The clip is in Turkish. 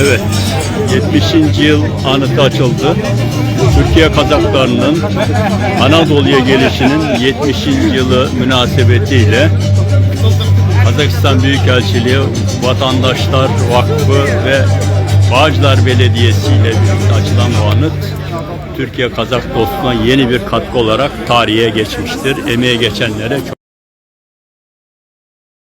Evet, 70. yıl anıtı açıldı. Türkiye Kazaklarının Anadolu'ya gelişinin 70. yılı münasebetiyle Kazakistan Büyükelçiliği, Vatandaşlar Vakfı ve Bağcılar Belediyesi ile birlikte açılan bu anıt Türkiye Kazak dostluğuna yeni bir katkı olarak tarihe geçmiştir. Emeğe geçenlere çok